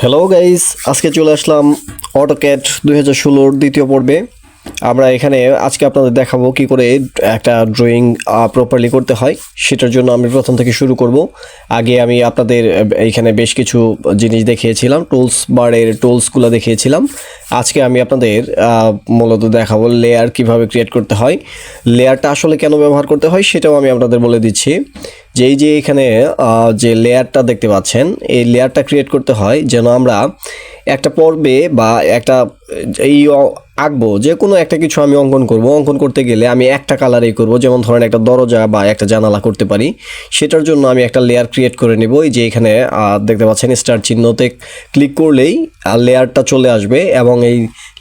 Hello guys আজকে চলে আসলাম AutoCAD দুই হাজার ষোলোর দ্বিতীয় পর্বে। আমরা এখানে আজকে আপনাদের দেখাবো কি করে একটা ড্রয়িং প্রপারলি করতে হয়। সেটার জন্য আমি প্রথম থেকে শুরু করব। আগে আমি আপনাদের এইখানে বেশ কিছু জিনিস দেখিয়েছিলাম টুলস বারের টুলসগুলো দেখিয়েছিলাম। আজকে আমি আপনাদের মূলত দেখাবো লেয়ার কীভাবে ক্রিয়েট করতে হয়। লেয়ারটা আসলে কেন ব্যবহার করতে হয় সেটাও আমি আপনাদের বলে দিচ্ছি। যে এই যে এখানে যে লেয়ারটা দেখতে পাচ্ছেন, এই লেয়ারটা ক্রিয়েট করতে হয় যেন আমরা একটা পর্বে বা একটা, এই আঁকবো, যে কোনো একটা কিছু আমি অঙ্কন করব। অঙ্কন করতে গেলে আমি একটা কালারেই করব, যেমন ধরেন একটা দরজা বা একটা জানালা করতে পারি। সেটার জন্য আমি একটা লেয়ার ক্রিয়েট করে নেব। এই যে এখানে দেখতে পাচ্ছেন স্টার চিহ্নতে ক্লিক করলেই লেয়ারটা চলে আসবে এবং এই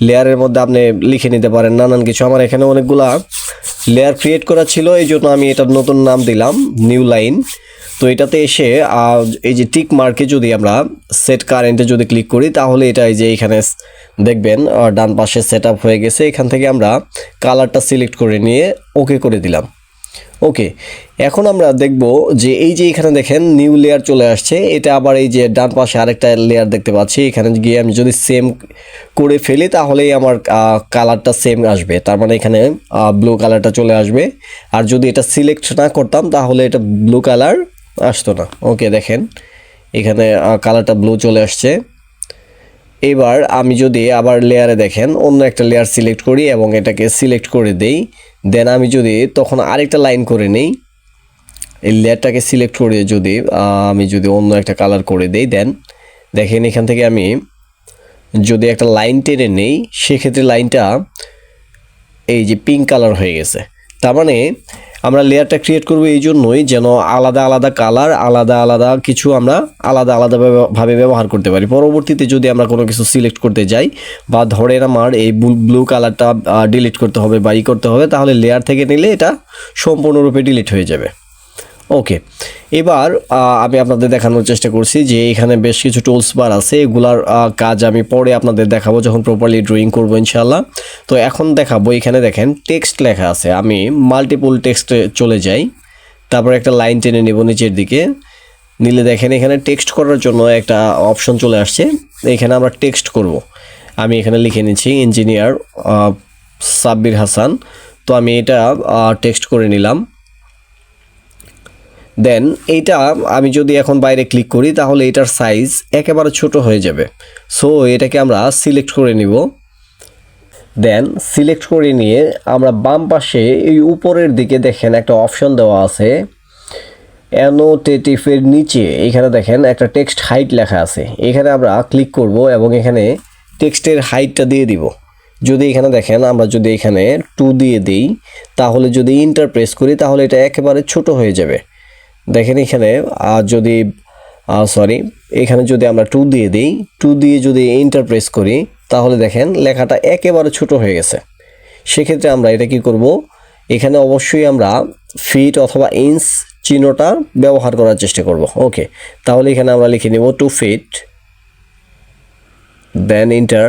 লেয়ারের মধ্যে আপনি লিখে নিতে পারেন নানান কিছু। আমার এখানে অনেকগুলা লেয়ার ক্রিয়েট করা ছিল এই জন্য আমি এটার নতুন নাম দিলাম নিউ লাইন তো এটাতে এসে এই যে টিক মার্কে যদি আমরা সেট কারেন্টে যদি ক্লিক করি, তাহলে এটা এই যে এখানে দেখবেন ডান পাশে সেট হয়ে গেছে। এখান থেকে আমরা কালারটা সিলেক্ট করে নিয়ে ওকে করে দিলাম। ওকে এখন আমরা দেখব যে এই যে এখানে দেখেন নিউ লেয়ার চলে আসছে। এটা আবার এই যে ডান পাশে আরেকটা লেয়ার দেখতে পাচ্ছি। এখানে গিয়ে আমি যদি সেম করে ফেলি, তাহলেই আমার কালারটা সেম আসবে। তার মানে এখানে ব্লু কালারটা চলে আসবে। আর যদি এটা সিলেক্ট না করতাম, তাহলে এটা ব্লু কালার আসতো না। ওকে, দেখেন। এখানে কালারটা ব্লু চলে আসছে। এবার আমি যদি আবার লেয়ারে দেখেন, অন্য একটা লেয়ার সিলেক্ট করি এবং এটাকে সিলেক্ট করে দেই দেন আমি যদি তখন আরেকটা লাইন করে নেই, এই লেয়ারটাকে সিলেক্ট করে যদি আমি যদি অন্য একটা কালার করে দেই দেন দেখেন এখান থেকে আমি যদি একটা লাইন টেনে নেই, সেক্ষেত্রে লাইনটা এই যে পিঙ্ক কালার হয়ে গেছে। তার মানে আমরা লেয়ারটা ক্রিয়েট করব এই জন্যই যেন আলাদা আলাদা কালার আলাদা আলাদা কিছু আমরা আলাদা আলাদাভাবে ভাবে ব্যবহার করতে পারি। পরবর্তীতে যদি আমরা কোনো কিছু সিলেক্ট করতে যাই বা ধরেন আমার এই ব্লু কালারটা ডিলিট করতে হবে বা ই করতে হবে, তাহলে লেয়ার থেকে নিলে এটা সম্পূর্ণরূপে ডিলিট হয়ে যাবে। ওকে এবার আমি আপনাদের দেখানোর চেষ্টা করছি যে এখানে বেশ কিছু টুলস বার আছে। এগুলার কাজ আমি পরে আপনাদের দেখাবো যখন প্রপারলি ড্রয়িং করব ইনশাল্লাহ তো এখন দেখাবো, এখানে দেখেন টেক্সট লেখা আছে। আমি মাল্টিপল টেক্সটে চলে যাই। তারপর একটা লাইন টেনে নেব নিচের দিকে। নিলে দেখেন এখানে টেক্সট করার জন্য একটা অপশন চলে আসছে। এখানে আমরা টেক্সট করব। আমি এখানে লিখে নিচ্ছি ইঞ্জিনিয়ার সাব্বির হাসান। তো আমি এটা টেক্সট করে নিলাম। দেন এইটা আমি যদি এখন বাইরে ক্লিক করি, তাহলে এটার সাইজ একেবারে ছোট হয়ে যাবে। সো এটাকে আমরা সিলেক্ট করে নিব। দেন সিলেক্ট করে নিয়ে আমরা বাম পাশে এই উপরের দিকে দেখেন একটা অপশন দেওয়া আছে। অ্যানোটেটিভের নিচে, এখানে দেখেন একটা টেক্সট হাইট লেখা আছে। এখানে আমরা ক্লিক করব এবং এখানে টেক্সটের হাইটটা দিয়ে দিব। যদি এখানে দেখেন, আমরা যদি এখানে টু দিয়ে দিই, তাহলে যদি ইন্টার প্রেস করি, তাহলে এটা একেবারে ছোট হয়ে যাবে। দেখেন এখানে যদি সরি এখানে যদি আমরা টু দিয়ে দিই টু দিয়ে যদি ইন্টার প্রেস করি, তাহলে দেখেন লেখাটা একেবারে ছোট হয়ে গেছে। সেক্ষেত্রে আমরা এটা কি করব? এখানে অবশ্যই আমরা ফিট অথবা ইঞ্চ চিহ্নটা ব্যবহার করার চেষ্টা করব। ওকে তাহলে এখানে আমরা লিখে নেব টু ফিট দেন ইন্টার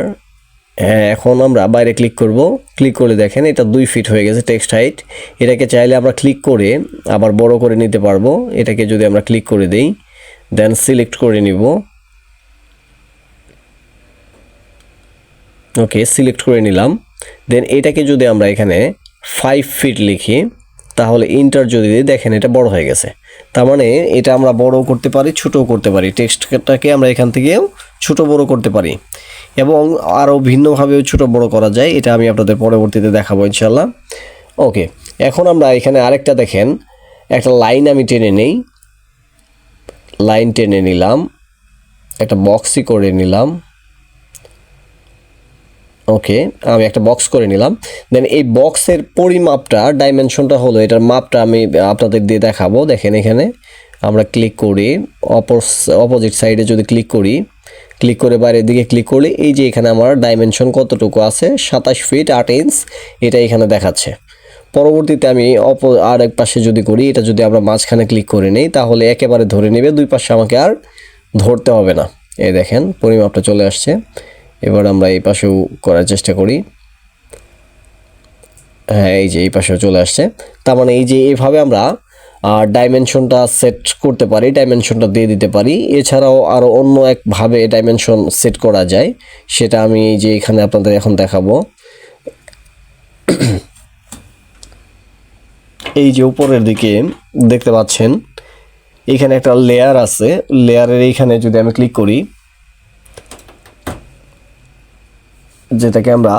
এখন আমরা বাইরে ক্লিক করব। ক্লিক করে দেখেন এটা দুই ফিট হয়ে গেছে টেক্সট হাইট এটাকে চাইলে আমরা ক্লিক করে আবার বড় করে নিতে পারব। এটাকে যদি আমরা ক্লিক করে দেই দেন সিলেক্ট করে নিব। ওকে সিলেক্ট করে নিলাম। দেন এটাকে যদি আমরা এখানে ফাইভ ফিট লিখি, তাহলে ইন্টার যদি দেখেন এটা বড় হয়ে গেছে। তার মানে এটা আমরা বড় করতে পারি, ছোটও করতে পারি। টেক্সটটাকে আমরা এখান থেকেও ছোট বড় করতে পারি। এবং আরও ভিন্নভাবেও ছোট বড় করা যায়, এটা আমি আপনাদের পরবর্তীতে দেখাবো ইনশাল্লাহ ওকে এখন আমরা এখানে আরেকটা দেখেন, একটা লাইন আমি টেনে নেই। লাইন টেনে নিলাম, একটা বক্সই করে নিলাম। ওকে আমি একটা বক্স করে নিলাম। দেন এই বক্সের পরিমাপটা ডাইমেনশনটা হলো, এটার মাপটা আমি আপনাদের দিয়ে দেখাবো। দেখেন এখানে আমরা ক্লিক করি অপোজিট সাইডে যদি ক্লিক করি ক্লিক করে বাইরের দিকে ক্লিক করলে এই যে এখানে আমার ডাইমেনশন কতটুকু আছে? সাতাশ ফিট আট ইঞ্চ এটা এখানে দেখাচ্ছে। পরবর্তীতে আমি অপ আর এক পাশে যদি করি, এটা যদি আমরা মাঝখানে ক্লিক করে নিই, তাহলে একেবারে ধরে নেবে, দুই পাশে আমাকে আর ধরতে হবে না। এই দেখেন, পরিমাপটা চলে আসছে। এবার আমরা এই পাশেও করার চেষ্টা করি। হ্যাঁ এই যে এই পাশেও চলে আসছে। তার মানে এই যে এইভাবে আমরা ডাইমেনশনটা সেট করতে পারি ডাইমেনশনটা দিয়ে দিতে পারি। এছাড়াও আরও অন্য একভাবে ডাইমেনশন সেট করা যায়, সেটা আমি যে এখানে আপনাদের এখন দেখাবো। এই যে উপরের দিকে দেখতে পাচ্ছেন, এখানে একটা লেয়ার আছে। লেয়ারের এইখানে যদি আমি ক্লিক করি, যেটাকে আমরা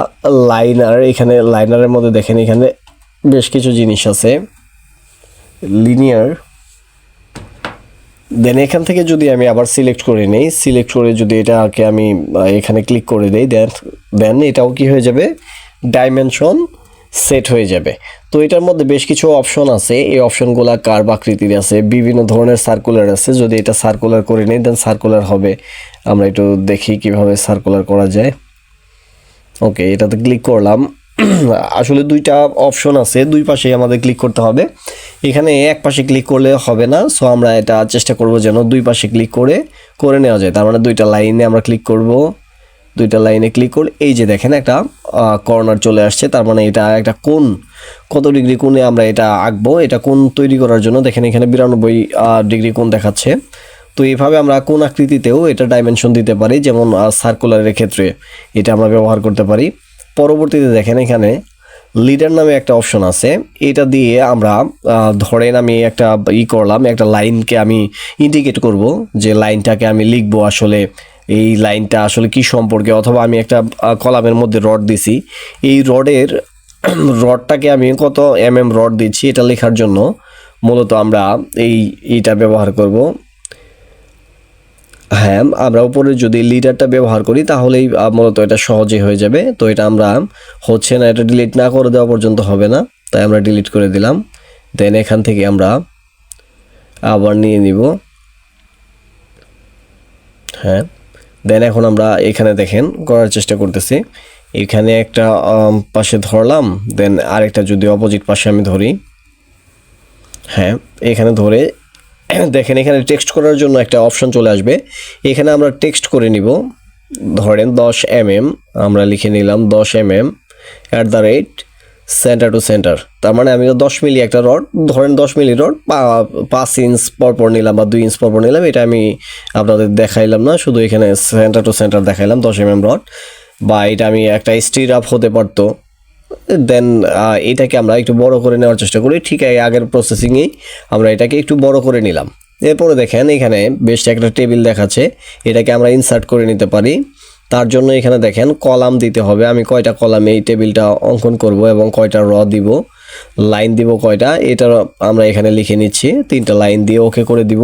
লাইনার এখানে লাইনারের মধ্যে দেখেন, এখানে বেশ কিছু জিনিস আছে। লিনিয়ার দেন এখান থেকে যদি আমি আবার সিলেক্ট করে নিই সিলেক্ট করে যদি এটাকে আমি এখানে ক্লিক করে দিই দেন দেন এটাও কি হয়ে যাবে? ডাইমেনশন সেট হয়ে যাবে। তো এটার মধ্যে বেশ কিছু অপশন আছে। এই অপশনগুলো কার্ভ আকৃতির আছে? বিভিন্ন ধরনের সার্কুলার আছে। যদি এটা সার্কুলার করে নিই দেন সার্কুলার হবে। আমরা একটু দেখি কীভাবে সার্কুলার করা যায়। ওকে এটাতে ক্লিক করলাম। আসলে দুইটা অপশন আছে, দুই পাশেই আমাদের ক্লিক করতে হবে। এখানে এক পাশে ক্লিক করলে হবে না সো আমরা এটা চেষ্টা করব যেন দুই পাশে ক্লিক করে করে নেওয়া যায়। তার মানে দুইটা লাইনে আমরা ক্লিক করব, দুইটা লাইনে ক্লিক করে, এই যে দেখেন একটা কর্নার চলে আসছে, তার মানে এটা একটা কোন কত ডিগ্রি কোণে আমরা এটা আঁকবো, এটা কোন তৈরি করার জন্য দেখেন এখানে বিরানব্বই ডিগ্রি কোণ দেখাচ্ছে। তো এইভাবে আমরা কোন আকৃতিতেও এটা ডাইমেনশন দিতে পারি, যেমন সার্কুলারের ক্ষেত্রে এটা আমরা ব্যবহার করতে পারি। পরবর্তীতে দেখেন এখানে লিডার নামে একটা অপশন আছে। এটা দিয়ে আমরা ধরেন আমি একটা ই করলাম, একটা লাইনকে আমি ইন্ডিকেট করব যে লাইনটাকে আমি লিখব আসলে এই লাইনটা আসলে কি সম্পর্কে, অথবা আমি একটা কলামের মধ্যে রড দিছি। এই রডের রডটাকে আমি কত এম এম রড দিচ্ছি এটা লেখার জন্য মূলত আমরা এই, এইটা ব্যবহার করব। হ্যাঁ আমরা উপরে যদি লিডারটা ব্যবহার করি, তাহলেই মূলত এটা সহজে হয়ে যাবে। তো এটা আমরা হচ্ছে না, এটা ডিলিট না করে দেওয়া পর্যন্ত হবে না। তাই আমরা ডিলিট করে দিলাম। দেন এখান থেকে আমরা আবার নিয়ে নিব। হ্যাঁ দেন এখন আমরা এখানে দেখেন, করার চেষ্টা করতেছি। এখানে একটা পাশে ধরলাম দেন আরেকটা যদি অপোজিট পাশে আমি ধরি। হ্যাঁ এখানে ধরে দেখেন, এখানে টেক্সট করার জন্য একটা অপশন চলে আসবে। এখানে আমরা টেক্সট করে নিব। ধরেন দশ এম এম আমরা লিখে নিলাম দশ M M at the rate centre to centre তার মানে আমি দশ মিলি একটা রড ধরেন দশ মিলি রড পাঁচ ইঞ্চ পরপর নিলাম বা দুই ইঞ্চ পরপর নিলাম, এটা আমি আপনাদের দেখাইলাম না, শুধু এখানে সেন্টার টু সেন্টার দেখাইলাম দশ এম এম রড বা এটা আমি একটা স্টির আপ হতে পারতো। দেন এটাকে আমরা একটু বড় করে নেওয়ার চেষ্টা করি। ঠিক এই আগের প্রসেসিংয়েই আমরা এটাকে একটু বড় করে নিলাম। এরপরে দেখেন, এখানে বেশ একটা টেবিল দেখাচ্ছে। এটাকে আমরা ইনসার্ট করে নিতে পারি। তার জন্য এখানে দেখেন, কলাম দিতে হবে। আমি কয়টা কলামে এই টেবিলটা অঙ্কন করব এবং কয়টা র দিব? লাইন দিব কয়টা? এটা আমরা এখানে লিখে নিচ্ছি। তিনটা লাইন দিয়ে ওকে করে দিব।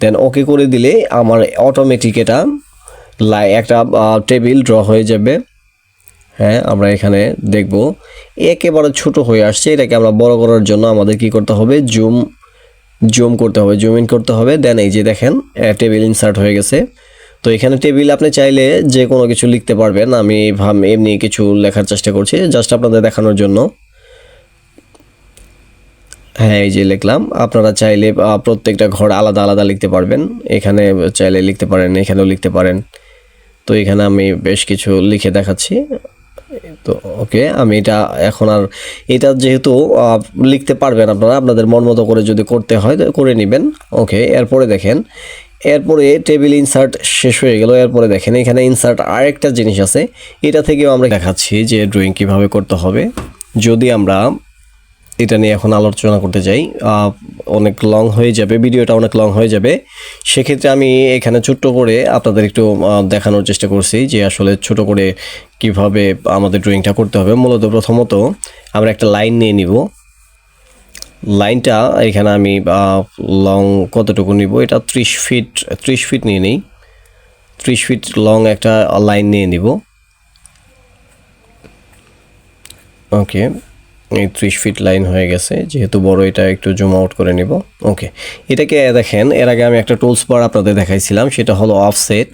দেন ওকে করে দিলে আমার অটোমেটিক এটা লাই একটা টেবিল ড্র হয়ে যাবে। হ্যাঁ আমরা এখানে দেখব। একেবারে ছোট হয়ে আসছে। এটাকে আমরা বড় করার জন্য আমাদের কি করতে হবে? জুম জুম করতে হবে, জুম ইন করতে হবে। দেন এই যে দেখেন টেবিল ইনসার্ট হয়ে গেছে। তো এখানে টেবিল আপনি চাইলে যে কোনো কিছু লিখতে পারবেন। আমি ভাব- এমনি কিছু লেখার চেষ্টা করছি জাস্ট আপনাদের দেখানোর জন্য। হ্যাঁ এই যে লিখলাম। আপনারা চাইলে প্রত্যেকটা ঘর আলাদা আলাদা লিখতে পারবেন। এখানে চাইলে লিখতে পারেন, এখানেও লিখতে পারেন। তো এখানে আমি বেশ কিছু লিখে দেখাচ্ছি। তো ওকে আমি এটা এখন আর এটা যেহেতু লিখতে পারবেন আপনারা, আপনাদের মন মতো করে যদি করতে হয়, তো করে নেবেন ওকে এরপরে দেখেন, এরপরে টেবিল ইনসার্ট শেষ হয়ে গেল, এরপরে দেখেন, এখানে ইনসার্ট আরেকটা জিনিস আছে, এটা থেকেও আমরা দেখাচ্ছি যে ড্রয়িং কীভাবে করতে হবে। যদি আমরা এটা নিয়ে এখন আলোচনা করতে যাই। অনেক লং হয়ে যাবে, ভিডিওটা অনেক লং হয়ে যাবে। সেক্ষেত্রে আমি এখানে ছোট্ট করে আপনাদের একটু দেখানোর চেষ্টা করছি যে আসলে ছোট করে কীভাবে আমাদের ড্রয়িংটা করতে হবে। মূলত প্রথমত আমরা একটা লাইন নিয়ে নিব। লাইনটা এখানে আমি লং কতটুকু নিব? এটা ত্রিশ ফিট ত্রিশ ফিট নিয়ে নিই। ত্রিশ ফিট লং একটা লাইন নিয়ে নিব। ওকে এই ত্রিশ ফিট লাইন হয়ে গেছে, যেহেতু বড় এটা একটু জুম আউট করে নিব। ওকে এটাকে দেখেন, এর আগে আমি একটা টুলস বার আপনাদের দেখাইছিলাম, সেটা হলো অফসেট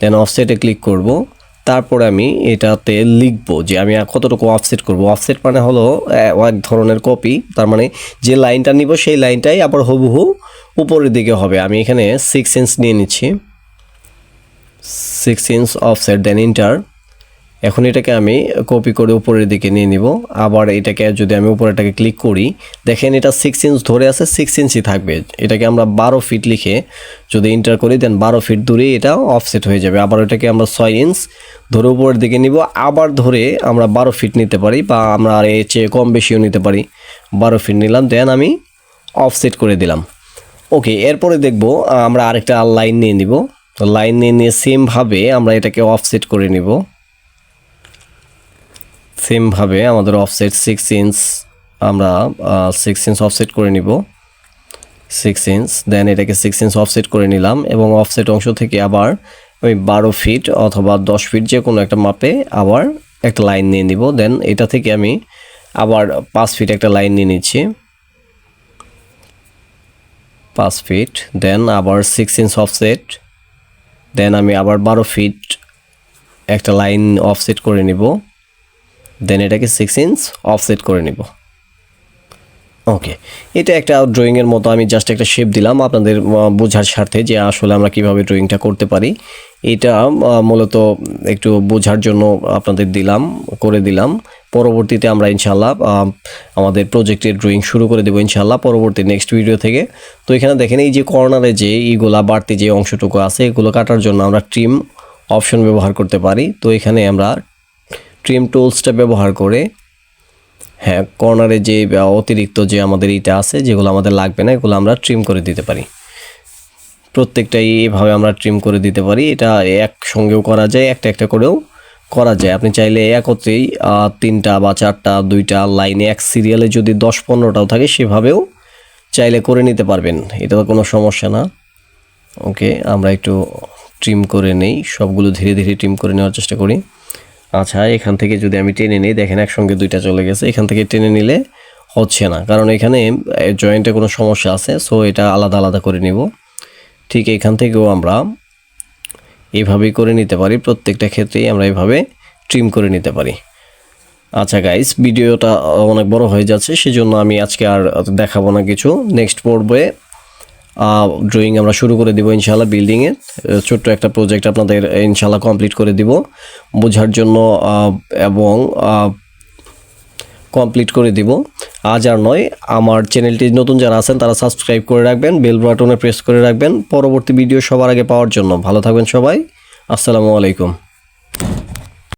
দেন অফসেটে ক্লিক করব। তারপরে আমি এটাতে লিখব যে আমি কতটুকু অফসেট করব। অফসেট মানে হলো এক ধরনের কপি তার মানে যে লাইনটা নিব, সেই লাইনটাই আবার হুবহু উপরের দিকে হবে। আমি এখানে সিক্স ইঞ্চ নিয়ে নিচ্ছি। Six inch offset then enter এখন এটাকে আমি কপি করে উপরের দিকে নিয়ে নিব। আবার এটাকে যদি আমি উপরেটাকে ক্লিক করি, দেখেন এটা সিক্স ইঞ্চ ধরে আছে সিক্স ইঞ্চই থাকবে। এটাকে আমরা বারো ফিট লিখে যদি ইন্টার করি দেন বারো ফিট দূরে এটা অফসেট হয়ে যাবে। আবার এটাকে আমরা ছয় ইঞ্চ ধরে উপরের দিকে নিব। আবার ধরে আমরা বারো ফিট নিতে পারি বা আমরা আর এর চেয়ে কম বেশিও নিতে পারি। বারো ফিট নিলাম দেন আমি অফসেট করে দিলাম। ওকে এরপরে দেখব, আমরা আরেকটা লাইন নিয়ে নিব। তো লাইন নিয়ে নিয়ে সেমভাবে আমরা এটাকে অফসেট করে নিব। সেমভাবে আমাদের অফসেট সিক্স ইঞ্চ আমরা সিক্স ইঞ্চ অফসেট করে নিব। সিক্স ইঞ্চ দেন এটাকে সিক্স ইঞ্চ অফসেট করে নিলাম এবং অফসেট অংশ থেকে আবার ওই বারো ফিট অথবা দশ ফিট যে কোনো একটা মাপে আবার একটা লাইন নিয়ে নিব। দেন এটা থেকে আমি আবার পাঁচ ফিট একটা লাইন নিয়ে নিচ্ছি। পাঁচ ফিট দেন আবার সিক্স ইঞ্চ অফসেট দেন আমি আবার বারো ফিট একটা লাইন অফসেট করে নিব। দেন এটাকে সিক্স ইঞ্চ অফসেট করে নিব। ওকে এটা একটা ড্রয়িংয়ের মতো আমি জাস্ট একটা শেপ দিলাম আপনাদের বোঝার স্বার্থে যে আসলে আমরা কীভাবে ড্রয়িংটা করতে পারি। এটা মূলত একটু বোঝার জন্য আপনাদের দিলাম, করে দিলাম। পরবর্তীতে আমরা ইনশাল্লাহ আমাদের প্রজেক্টের ড্রয়িং শুরু করে দেবো ইনশাল্লাহ পরবর্তী নেক্সট ভিডিও থেকে। তো এখানে দেখেন এই যে কর্নারে যে এইগুলা বাড়তি যে অংশটুকু আছে, এগুলো কাটার জন্য আমরা ট্রিম অপশন ব্যবহার করতে পারি। তো এখানে আমরা ট্রিম টুলসটা ব্যবহার করে হ্যাঁ কর্নারে যে অতিরিক্ত যে আমাদের ইটা আছে, যেগুলো আমাদের লাগবে না, এগুলো আমরা ট্রিম করে দিতে পারি। প্রত্যেকটাই এভাবে আমরা ট্রিম করে দিতে পারি। এটা একসঙ্গেও করা যায়, একটা একটা করেও করা যায়। আপনি চাইলে একত্রেই তিনটা বা চারটা, দুইটা লাইনে এক সিরিয়ালে যদি দশ পনেরোটাও থাকে, সেভাবেও চাইলে করে নিতে পারবেন। এটা কোনো সমস্যা না। ওকে, আমরা একটু ট্রিম করে নেই। সবগুলো ধীরে ধীরে ট্রিম করে নেওয়ার চেষ্টা করি। আচ্ছা এখান থেকে যদি আমি টেনে নিই, দেখেন একসঙ্গে দুইটা চলে গেছে, এখান থেকে টেনে নিলে হচ্ছে না। কারণ এখানে জয়েন্টে কোনো সমস্যা আছে সো এটা আলাদা আলাদা করে নিব। ঠিক এখান থেকেও আমরা এইভাবেই করে নিতে পারি, প্রত্যেকটা ক্ষেত্রেই আমরা এইভাবে ট্রিম করে নিতে পারি। আচ্ছা গাইস ভিডিওটা অনেক বড় হয়ে যাচ্ছে, সেজন্য আমি আজকে আর দেখাবো না কিছু। নেক্সট পর্বে ড্রয়িং আমরা শুরু করে দিব ইনশাল্লাহ বিল্ডিংয়ের ছোট্ট একটা প্রজেক্ট আপনাদের ইনশাল্লাহ কমপ্লিট করে দিব। বোঝার জন্য এবং কমপ্লিট করে দিব। আজ আর নয়, আমার চ্যানেলটি নতুন যারা আছেন, তারা সাবস্ক্রাইব করে রাখবেন বেল বাটনে প্রেস করে রাখবেন। পরবর্তী ভিডিও সবার আগে পাওয়ার জন্য। ভালো থাকবেন সবাই। আসসালামু আলাইকুম।